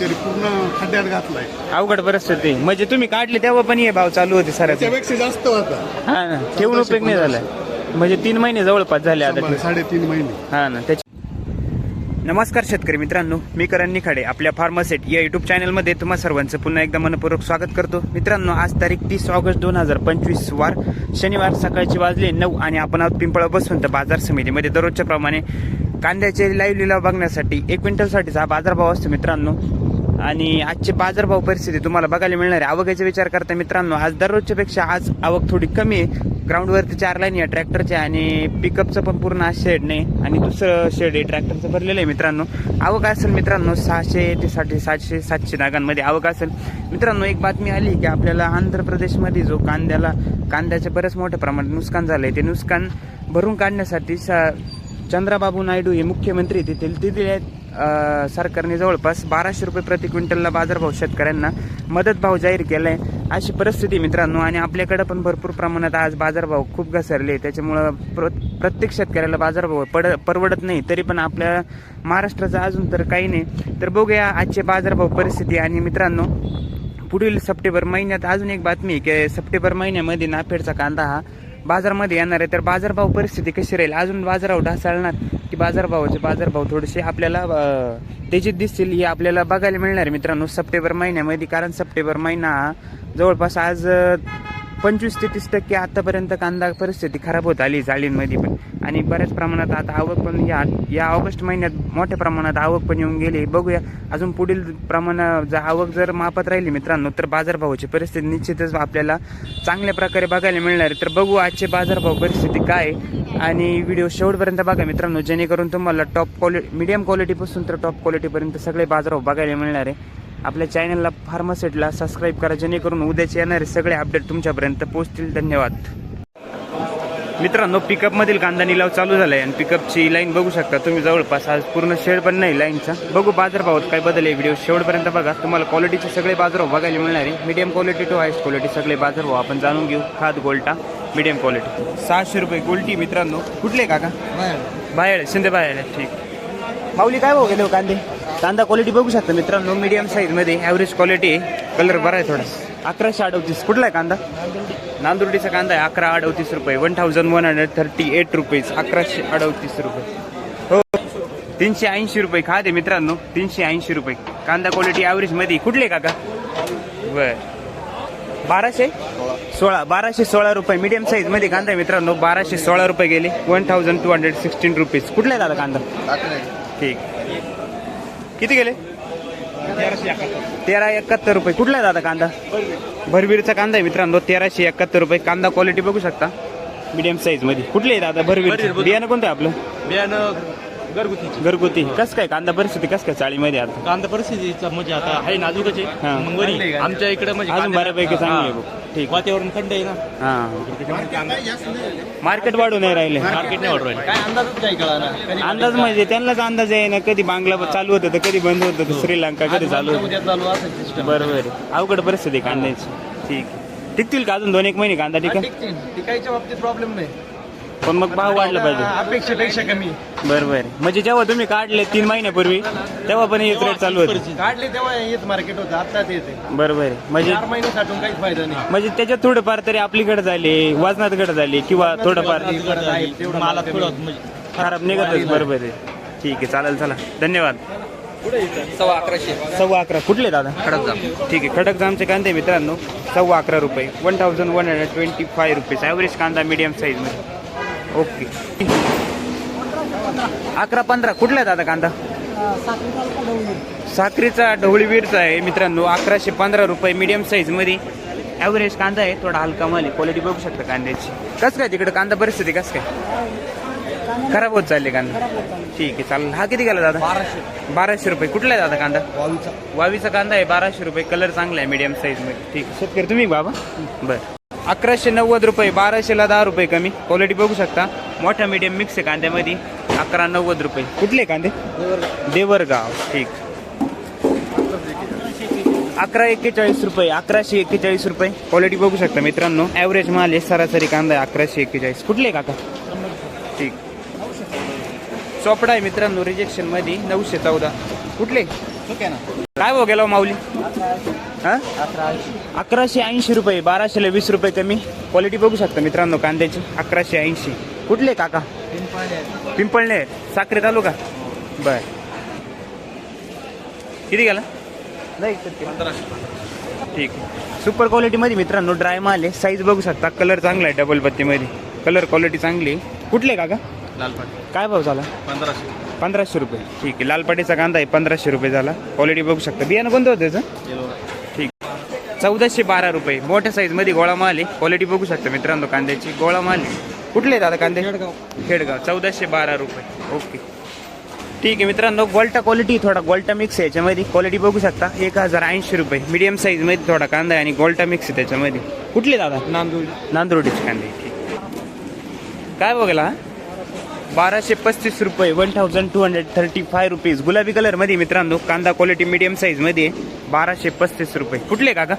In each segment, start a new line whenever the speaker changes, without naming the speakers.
शेतकरी पूर्ण खड्ड्यात घातलाय.
अवघड परिस्थिती. म्हणजे तुम्ही काढले तेव्हा पण हे भाव चालू होते सराचे
त्यापेक्षा जास्त होता.
हा ना ठेवून उपयोग नाही झाला. म्हणजे तीन महिने जवळपास झाले आता
शंभर, साडेतीन महिने.
हा ना त्याची नमस्कार शेतकरी मित्रांनो मी करण निखाडे आपल्या फार्मासेट या युट्यूब चॅनलमध्ये तुम्हा सर्वांचं पुन्हा एकदा मनपूर्वक स्वागत करतो. मित्रांनो आज तारीख तीस ऑगस्ट दोन हजार पंचवीस वार. शनिवार सकाळचे वाजले नऊ आणि आपण आहोत पिंपळा बसवंत बाजार समितीमध्ये. दररोजच्या प्रमाणे कांद्याचे लाईव्ह लिलाव बघण्यासाठी एक क्विंटलसाठीचा हा बाजारभाव असतो मित्रांनो. आणि आजचे बाजारभाव परिस्थिती तुम्हाला बघायला मिळणार आहे. आवकाचा विचार करता मित्रांनो आज दररोजच्या पेक्षा आज आवक थोडी कमी आहे. ग्राउंडवरती चार लाईन आहे ट्रॅक्टरच्या आणि पिकअपचं पण पूर्ण आज शेड नाही. आणि दुसरं शेड आहे ट्रॅक्टरचं भरलेलं आहे मित्रांनो. आवक असेल मित्रांनो सहाशे ते साठे सातशे सातशे नागांमध्ये आवक असेल. मित्रांनो एक बातमी आली की आपल्याला आंध्र प्रदेशमध्ये जो कांद्याला कांद्याचे बरंच मोठ्या प्रमाणात नुकसान झालं आहे ते नुकसान भरून काढण्यासाठी सा चंद्राबाबू नायडू हे मुख्यमंत्री तिथील तिथे सरकारने जवळपास बाराशे रुपये प्रति क्विंटलला बाजारभाव शेतकऱ्यांना मदत भाव जाहीर केलाय. अशी परिस्थिती मित्रांनो आणि आपल्याकडे पण भरपूर प्रमाणात आज बाजारभाव खूप घसरले त्याच्यामुळं प्र प्रत्येक शेतकऱ्याला बाजारभाव पड परवडत नाही तरी पण आपल्या महाराष्ट्राचं अजून तर काही नाही. तर बघूया आजचे बाजारभाव परिस्थिती. आणि मित्रांनो पुढील सप्टेंबर महिन्यात अजून एक बातमी की सप्टेंबर महिन्यामध्ये नाफेडचा कांदा हा बाजारमध्ये येणार आहे तर बाजारभाव परिस्थिती कशी राहील? अजून बाजारभाव ढासळणार की बाजारभावाचे बाजारभाव थोडेसे आपल्याला अं, तेजीत दिसतील हे आपल्याला बघायला मिळणार आहे मित्रांनो. सप्टेंबर महिन्यामध्ये कारण सप्टेंबर महिना जवळपास आज पंचवीस ते तीस टक्के आतापर्यंत कांदा परिस्थिती खराब होत आली जाळींमध्ये पण. आणि बऱ्याच प्रमाणात आता आवक पण या या ऑगस्ट महिन्यात मोठ्या प्रमाणात आवक पण येऊन गेली. बघूया अजून पुढील प्रमाणात जर आवक जर मापात राहिली मित्रांनो तर बाजारभावाची परिस्थिती निश्चितच आपल्याला चांगल्या प्रकारे बघायला मिळणार. आहे तर बघू आजचे बाजारभाव परिस्थिती काय आणि व्हिडिओ शेवटपर्यंत बघा मित्रांनो जेणेकरून तुम्हाला टॉप क्वालिटी मिडियम क्वालिटीपासून तर टॉप क्वालिटीपर्यंत सगळे बाजारभाव बघायला मिळणार आहे. आपल्या चॅनलला फार्मासेटला सबस्क्राईब करा जेणेकरून उद्याचे येणारे सगळे अपडेट तुमच्यापर्यंत पोहोचतील. धन्यवाद. मित्रांनो पिकअप मधील कांदा निलाव चालू झालाय आणि पिकअपची लाईन बघू शकता तुम्ही. जवळपास आज पूर्ण शेड पण नाही लाईनचा बघू बाजारभावात काय बदल आहे. व्हिडिओ शेवटपर्यंत बघा. तुम्हाला क्वालिटीचे सगळे बाजारभाव बघायला मिळणार आहे. Medium quality to highest quality सगळे बाजारभाव आपण जाणून घेऊ. खाद गोल्टा मीडियम क्वालिटी सहाशे रुपये गोल्टी मित्रांनो. कुठले काका? बाहेर. शिंदे बाहेर ठीक. माऊली काय भाऊ गेले हो कांदे? कांदा क्वालिटी बघू शकता मित्रांनो मीडियम साईजमध्ये ॲव्हरेज क्वालिटी आहे कलर बरा आहे थोडा. अकराशे अडतीस. कुठला आहे कांदा? नांदुर्डीचा. कांदा आहे. अकरा अडतीस रुपये. One thousand one hundred thirty eight rupees अकराशे अडतीस रुपये. हो. तीनशे ऐंशी रुपये खा दे मित्रांनो. तीनशे ऐंशी रुपये. कांदा क्वालिटी ॲव्हरेजमध्ये कुठले काका? बर. बाराशे? सोळा. बाराशे सोळा रुपये. मीडियम साईजमध्ये कांदा आहे मित्रांनो. बाराशे सोळा रुपये गेले. One thousand two hundred sixteen rupees कुठला आहे दादा कांदा? ठीक. किती गेले? तेरा एकाहत्तर रुपये. कुठला आहे दादा कांदा? भरवीरचा कांदा आहे मित्रांनो तेराशे एकाहत्तर रुपये. कांदा क्वालिटी बघू शकता. मीडियम साईजमध्ये. कुठले आहे दादा भरवीर बियाणं कोणतं आहे आपलं?
बियाणं घरगुतीची.
घरगुती. कस काय? कांदा परिस्थिती कस काय चाळीमध्ये आता?
कांदा परिस्थितीचा म्हणजे आता आहे नाजूकच
हा.
आहे मग वरी. आमच्या इकडे म्हणजे
अजून
कांद्याला-
बऱ्यापैकी चांगली आहे
हा.
बघ. ठीक.
वातावरण थंड आहे ना?
हा. मार्केट वाढू नाही राहिले.
मार्केट नाही वाढवायला काय अंदाजच काही
अंदाज म्हणजे त्यांनाच अंदाज आहे ना कधी बांगला चालू होतं तर कधी बंद होतं तर श्रीलंका कधी चालू होतं.
उद्या चालू असेल सिस्टम
बरोबर आहे. अवघड परिस्थिती आहे कांद्याची. ठीक. टिकतील का अजून दोन एक महिने कांदा टिका
टिकायच्या बाबतीत प्रॉब्लेम नाही.
पण मग भाव वाढला पाहिजे.
अपेक्षेपेक्षा कमी.
बरोबर आहे. म्हणजे जेव्हा तुम्ही काढले तीन महिन्यापूर्वी तेव्हा पण एक रेट चालू होते.
काढले तेव्हा येत मार्केट होतं आता ते येते.
बरोबर आहे. म्हणजे
चार महिने साठून काहीच फायदा नाही.
म्हणजे त्याच्यात थोडंफार तरी आपली घट झाली वजनात घट झाली किंवा थोडंफार
मला थोडं
खराब निघतच बरोबर आहे. ठीक आहे चालेल चला. धन्यवाद.
सव्वा अकराशे.
सव्वा अकरा. कुठले दादा? खडक ठीक आहे खडक जामचे कांदे मित्रांनो सव्वा अकरा रुपये. One thousand one hundred twenty five rupees average कांदा मीडियम साईजमध्ये ओके. अकरा पंधरा. कुठला आहे दादा कांदा? साखरीचा ढवळीवीरचा आहे मित्रांनो. अकराशे पंधरा रुपये मीडियम साईजमध्ये ॲव्हरेज कांदा आहे थोडा हलका माल आहे. क्वालिटी बघू शकता कांद्याची. कसं काय तिकडे कांदा परिस्थिती कसं काय? खराब होत चालली कांदा. ठीक आहे चालेल. हा किती गेला दादा?
बाराशे.
बाराशे रुपये. कुठला आहे दादा कांदा? वावीचा. कांदा आहे. बाराशे रुपये. कलर चांगला आहे मीडियम साईजमध्ये. ठीक आहे. शेतकरी. तुम्ही बाबा. बर. अकराशे नव्वद रुपये बाराशेला दहा रुपये कमी. क्वालिटी बघू शकता. मोठा मीडियम मिक्स आहे कांद्यामध्ये. अकरा नव्वद रुपये. कुठले कांदे? देवरगाव. ठीक. अकरा एक्केचाळीस रुपये अकराशे एक्केचाळीस रुपये. क्वालिटी बघू शकता मित्रांनो. ॲव्हरेज माल आहे सरासरी कांदा आहे अकराशे एक्केचाळीस. कुठले काका? ठीक. चोपडा आहे मित्रांनो रिजेक्शनमध्ये नऊशे चौदा. कुठले?
ठीक आहे ना.
काय भाव गेला हो माऊली? हा? अकराशे ऐंशी रुपये बाराशेला वीस रुपये कमी. क्वालिटी बघू शकता मित्रांनो कांद्याची. अकराशे ऐंशी. कुठले काका? पिंपळणे. साखरे तालुका? बर. किती गेला? नाही ठीक आहे. सुपर क्वालिटीमध्ये मित्रांनो ड्राय माल आहे. साईज बघू शकता. कलर चांगला आहे डबल पत्तीमध्ये. कलर क्वालिटी चांगली आहे. कुठले काका?
लालपाट
काय भाव झाला?
पंधराशे.
पंधराशे रुपये. ठीक आहे. लालपाटीचा कांदा आहे. पंधराशे रुपये झाला. क्वालिटी बघू शकता. बियाणं कोणतं होतं त्याचं? चौदाशे बारा रुपये. मोठ्या साईजमध्ये गोळा माल आहे. क्वालिटी बघू शकता मित्रांनो कांद्याची. गोळा माल आहे. कुठले दादा कांदे?
खेडगाव.
खेडगाव. चौदाशे बारा रुपये. ओके. ठीक आहे मित्रांनो गोल्टा क्वालिटी थोडा गोल्टा मिक्स आहे याच्यामध्ये. क्वालिटी बघू शकता. एक हजार ऐंशी रुपये. मीडियम साईजमध्ये थोडा कांदा आहे आणि गोल्टा मिक्स आहे त्याच्यामध्ये. कुठले दादा?
नांदूर
नांदुर्डीचे कांदे. ठीक. काय बघला बाराशे पस्तीस रुपये one thousand two hundred thirty five rupees गुलाबी कलरमध्ये मित्रांनो कांदा क्वालिटी मीडियम साईजमध्ये. बाराशे पस्तीस रुपये. कुठले काका?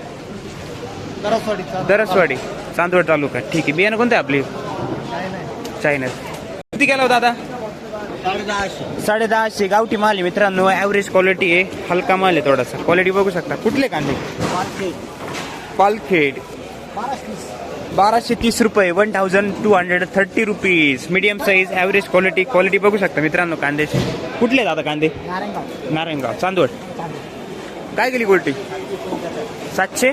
दरसवाडी चांदवड. तालुका. ठीक आहे. बियाणं कोणतं आहे आपली? चायना किती गेला हो दादा? साडे दहाशे गावठी माल आहे मित्रांनो. ॲव्हरेज क्वालिटी आहे. हलका माल आहे थोडासा. क्वालिटी बघू शकता. कुठले कांदे? पालखेड. बाराशे तीस रुपये one thousand two hundred thirty rupees medium size average quality quality बघू शकता मित्रांनो कांद्याचे कुठले दादा कांदे? नारायणगाव. चांदवड. काय गेली गोल्टी? सातशे?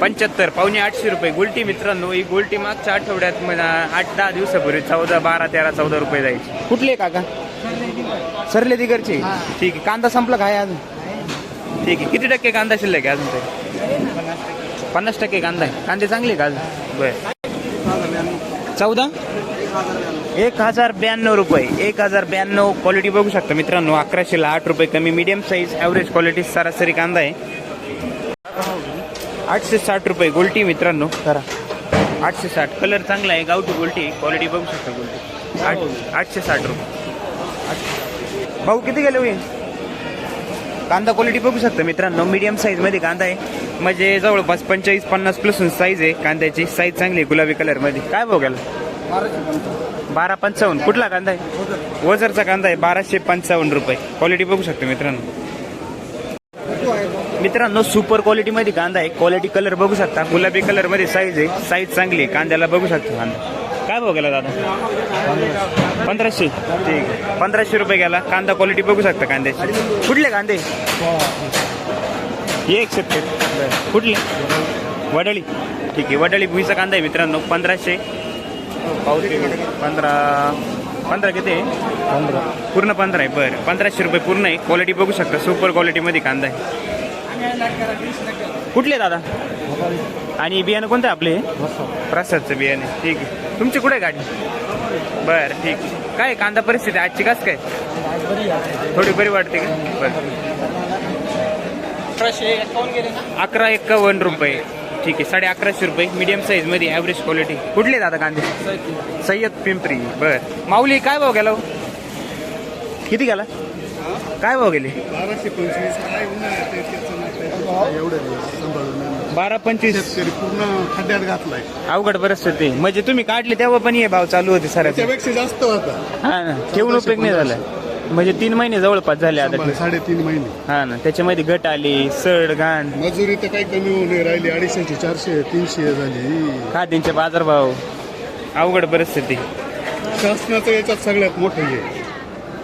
पंच्याहत्तर. पावणे आठशे रुपये. गोल्टी मित्रांनो ही गोल्टी मागच्या आठवड्यात मला आठ दहा दिवसापूर्वी चौदा बारा तेरा चौदा रुपये जायची कुठले काका? सरले दिगरचे ठीक आहे. कांदा संपला काय अजून? ठीक आहे. किती टक्के कांदा शिल्लक आहे अजून तरी? पन्नास टक्के कांदा आहे. कांदे चांगले का बर. चौदा? एक हजार ब्याण्णव रुपये. एक हजार ब्याण्णव क्वालिटी बघू शकता मित्रांनो. अकराशेला आठ रुपये कमी. मीडियम साईज ॲव्हरेज क्वालिटी सरासरी कांदा आहे. आठशे साठ रुपये गोल्टी मित्रांनो. करा. आठशे साठ. कलर चांगला आहे. गावठी गोल्टी. क्वालिटी बघू शकता गोल्टी. आठ आठशे साठ रुपये. भाऊ किती गेले होईल? कांदा क्वालिटी बघू शकता मित्रांनो. मीडियम साईजमध्ये कांदा आहे. म्हणजे जवळपास पंचेचाळीस पन्नास प्लसून साईज आहे कांद्याची. साईज चांगली आहे गुलाबी कलरमध्ये काय बघायला बारा पंचावन्न. कुठला कांदा आहे? वजरचा कांदा आहे बाराशे पंचावन्न रुपये. क्वालिटी बघू शकता मित्रांनो. मित्रांनो सुपर क्वालिटी मध्ये कांदा आहे. क्वालिटी कलर बघू शकता. गुलाबी कलरमध्ये साईज आहे. साईज चांगली आहे. कांद्याला बघू शकता कांदा. काय भाव गेला दादा? पंधराशे. ठीक आहे. पंधराशे रुपये गेला. कांदा क्वालिटी बघू शकता कांद्याची. कुठले कांदे? हे एक शेतकरी कुठले वडाळी. ठीक आहे. वडाळी भुईचा कांदा आहे मित्रांनो. पंधराशे. पावते पंधरा. पंधरा किती आहे? पूर्ण पंधरा आहे. बरं. पंधराशे रुपये पूर्ण आहे. क्वालिटी बघू शकता. सुपर क्वालिटीमध्ये कांदा आहे. कुठले दादा? आणि बियाणं कोणतं आहे आपले? प्रसादचं बियाणे. ठीक आहे. तुमची कुठे आहे गाडी? बरं ठीक आहे. काय कांदा परिस्थिती? आजची कस काय? थोडी बरी वाटते का? बरं. अकरा एक्कावन्न रुपये. ठीक आहे. साडे अकराशे रुपये. मीडियम साईजमध्ये ॲव्हरेज क्वालिटी कुठले दादा कांदे? सय्यद पिंपरी. बर. माऊली काय भाव गेला हो? किती गेला? काय भाव गेले?
बाराशे पंचवीस. आहे त्याचं.
बारा पंचवीस.
शेतकरी पूर्ण खड्ड्यात घातलाय.
अवघड परिस्थिती. म्हणजे तुम्ही काढले तेव्हा पण हे भाव चालू होते सर
त्यापेक्षा जास्त होता.
हा ना. ठेवून उपयोग नाही झाला. म्हणजे तीन महिने जवळपास झाले आता.
साडेतीन महिने.
हा ना. त्याच्यामध्ये घट आली सड घाण.
मजुरी तर काही कमी होऊ नाही राहिली. अडीचशे चारशे तीनशे झाली.
खाद्यांचे बाजारभाव. अवघड परिस्थिती.
शासनाचं याच्यात सगळ्यात मोठं हे.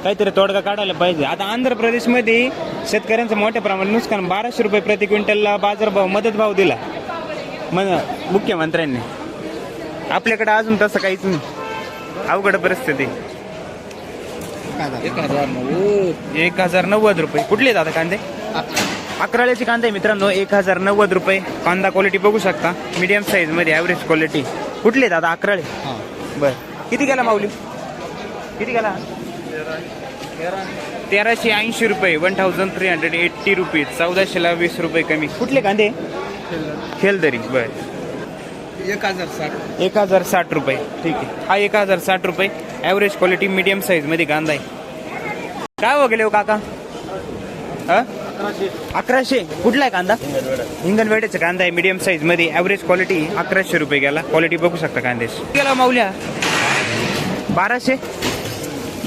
काहीतरी तोडगा काढायला पाहिजे. आता आंध्र प्रदेशमध्ये शेतकऱ्यांचं मोठ्या प्रमाणात नुकसान. बाराशे रुपये प्रति क्विंटलला बाजारभाव मदत भाव दिला. मन मुख्यमंत्र्यांनी. आपल्याकडे अजून तसं काहीच नाही. अवघड परिस्थिती.
एक हजार नव्वद.
एक हजार नव्वद रुपये. कुठले दादा कांदे? अकराळ्याचे कांदे मित्रांनो. एक हजार नव्वद रुपये. कांदा क्वालिटी बघू शकता. मीडियम साईजमध्ये ॲव्हरेज क्वालिटी कुठले दादा अकराळे? बर. किती गेला माऊली? किती गेला? तेराशे ऐंशी रुपये one thousand three hundred eighty rupees चौदाशेला वीस रुपये कमी. कुठले कांदे? खेलदरी बर.
एक हजार साठ.
एक हजार साठ रुपये. ठीक आहे. हा एक हजार साठ रुपये. ॲव्हरेज क्वालिटी मीडियम साईजमध्ये कांदा आहे. काय वगैरे हो काका? हा? अकराशे. कुठला आहे कांदा? हिंगणवेड्याचा कांदा आहे मीडियम साईजमध्ये ॲव्हरेज क्वालिटी अकराशे रुपये गेला. क्वालिटी बघू शकता कांद्याची. गेला माऊल्या. बाराशे?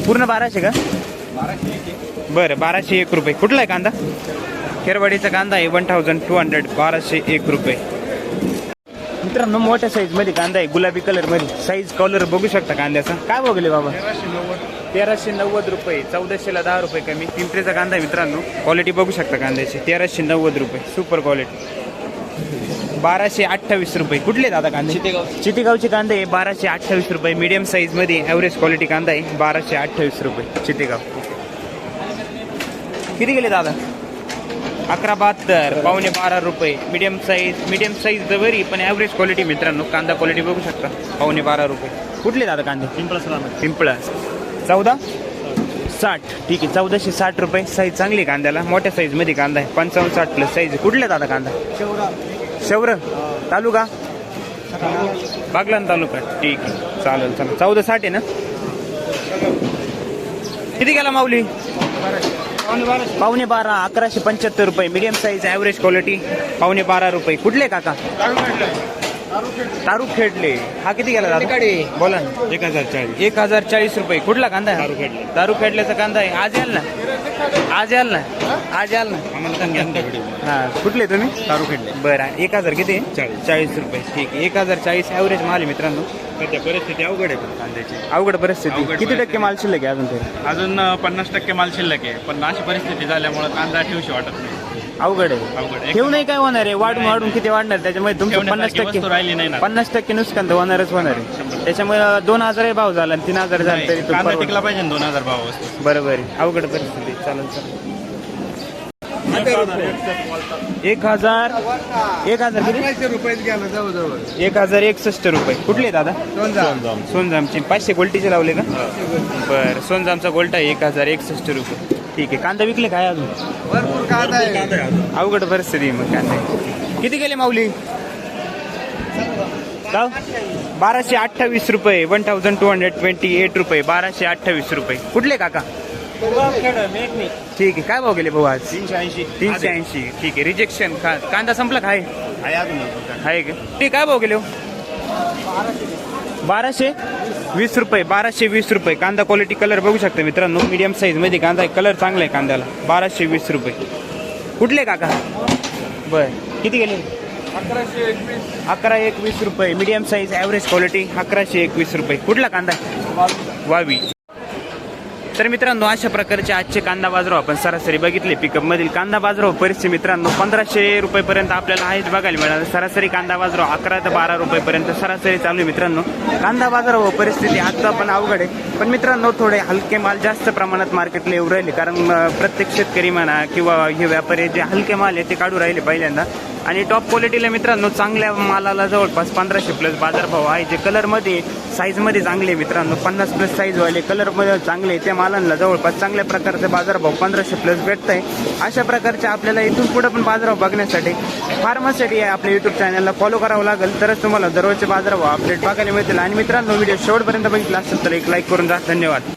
पूर्ण बाराशे का? बरं बाराशे एक रुपये. कुठला आहे कांदा? खेरवाडीचा कांदा आहे वन थाउजंड टू हंड्रेड बाराशे एक रुपये. मित्रांनो मोठ्या साईजमध्ये कांदा आहे गुलाबी कलरमध्ये. साईज कॉलर बघू शकता कांद्याचा. काय बघले बाबा? तेराशे नव्वद रुपये चौदाशेला दहा रुपये कमी. पिंपरीचा कांदा आहे मित्रांनो क्वालिटी बघू शकता कांद्याची. तेराशे नव्वद रुपये सुपर क्वालिटी बाराशे अठ्ठावीस रुपये. कुठले दादा कांदे?
चितेगाव.
चितेगावचे कांदे आहे बाराशे अठ्ठावीस रुपये. मीडियम साईजमध्ये ॲव्हरेज क्वालिटी कांदा आहे बाराशे अठ्ठावीस रुपये. चितेगाव. किती गेले दादा? अकरा बहात्तर पावणे बारा रुपये. मीडियम साईज मीडियम साईज बरी पण ॲव्हरेज क्वालिटी मित्रांनो कांदा क्वालिटी बघू शकता. पावणे बारा रुपये. कुठले दादा कांदे? पिंपळा चौदा? साठ. ठीक आहे चौदाशे साठ रुपये. साईज चांगली कांद्याला. मोठ्या साईजमध्ये कांदा आहे. पंचावन्न साठ प्लस साईज कुठले दादा कांदा? शेवरं तालुका? बागलान तालुका. ठीक आहे. चालेल चालेल. चौदा साठ आहे ना? किती गेला माऊली? पावणे बारा अकराशे पंच्याहत्तर रुपये. मीडियम साईज ॲव्हरेज क्वालिटी पावणे बारा रुपये. कुठले काका? तारू खेडले. हा किती गेला दादा. बोला ना.
एक हजार चाळीस.
एक हजार चाळीस रुपये. कुठला कांदा? आहे?
तारू
खेडल्याचा कांदा आहे. आज याल ना? आज याल ना? आज याल ना? हा. कुठले तुम्ही?
तारू खेळले
बरं एक हजार किती?
चाळीस.
चाळीस रुपये. ठीक आहे. एक हजार चाळीस ॲव्हरेज माल आहे मित्रांनो.
सध्या परिस्थिती अवघड आहे पण कांद्याची.
अवघड परिस्थिती.
अवघड
किती टक्के
परिस्थिती.
माल शिल्लक आहे अजून तरी?
अजून पन्नास टक्के माल शिल्लक आहे. पण अशी परिस्थिती झाल्यामुळे कांदा ठेवशी वाटत नाही.
अवघड
अवघड
आहे.
आहे.
ठेवू नाही काय होणार आहे? वाढून
नाही.
वाढून किती वाढणार? त्याच्यामुळे तुमचं पन्नास
ठेवण्यासारखी
टक्के
वस्तू राहिली नाही ना.
पन्नास टक्के नुकसान तर होणारच होणार आहे. त्याच्यामुळे दोन हजार भाव झाला आणि तीन हजार झाला तरी तो
कांदा
परवडतो.
टिकला पाहिजे ना दोन हजार भाव वस्तू.
बरोबर आहे. अवघड परिस्थिती चालेल चालेल. एक हजार एक हजार किती?
अकराशे रुपयात गेला जवळजवळ.
एक हजार एकसष्ट रुपये. कुठले दादा? सोनजामचे. पाचशे गोल्टीचे लावले का? बरं सोनजामचा गोल्टा आहे. एक हजार एकसष्ट रुपये. ठीक आहे. कांदा विकले काय अजून?
भरपूर कांदा आहे.
अवघड परिस्थिती आहे मग कांदा किती गेले माऊली? का? बाराशे अठ्ठावीस रुपये one thousand two hundred twenty eight रुपये बाराशे अठ्ठावीस रुपये. कुठले काका? ठीक आहे. काय भाव गेले भाऊ आज?
तीनशे ऐंशी.
तीनशे ऐंशी. ठीक आहे. रिजेक्शन का कांदा संपला काय
आहे? अजून
आहे का? ठीक काय भाव गेले हो? बाराशे वीस रुपये बाराशे वीस रुपये. कांदा क्वालिटी कलर बघू शकता मित्रांनो. मीडियम साईजमध्ये कांदा आहे. कलर चांगला आहे कांद्याला. बाराशे वीस रुपये. कुठले काका? बर. किती गेले?
अकराशे एकवीस.
अकरा एकवीस रुपये. मीडियम साईज ॲव्हरेज क्वालिटी अकराशे एकवीस रुपये. कुठला कांदा वावी तर मित्रांनो अशा प्रकारचे आजचे कांदा बाजाराव आपण सरासरी बघितले. पिकअप मधील कांदा बाजाराव परिस्थिती मित्रांनो पंधराशे रुपयेपर्यंत आपल्याला आहेच बघायला मिळालं सरासरी कांदा बाजाराव अकरा ते बारा रुपयेपर्यंत सरासरी चालू आहे मित्रांनो. कांदा बाजाराव परिस्थिती आता पण अवघड आहे. पण मित्रांनो थोडे हलके माल जास्त प्रमाणात मार्केटला येऊ राहिले. कारण प्रत्येक शेतकरी म्हणा किंवा हे व्यापारी जे हलके माल आहे ते काढू राहिले पहिल्यांदा. आणि टॉप क्वालिटीला मित्रांनो चांगल्या मालाला जवळपास पंधराशे प्लस बाजारभाव आहे. जे कलरमध्ये साईजमध्ये चांगले आहे मित्रांनो. पन्नास प्लस साईजवाले कलरमध्ये चांगले त्या मालांना जवळपास चांगल्या प्रकारचे बाजारभाव पंधराशे प्लस भेटत आहे अशा प्रकारचे आपल्याला इथून पुढे पण बाजारभाव बघण्यासाठी फार्मासाठी आपल्या युट्यूब चॅनलला फॉलो करावं लागेल. तरच तुम्हाला दररोजचे बाजारभाव अपडेट बघायला मिळतील. आणि मित्रांनो व्हिडिओ शेवटपर्यंत बघितला असेल तर एक लाईक करून जा. धन्यवाद.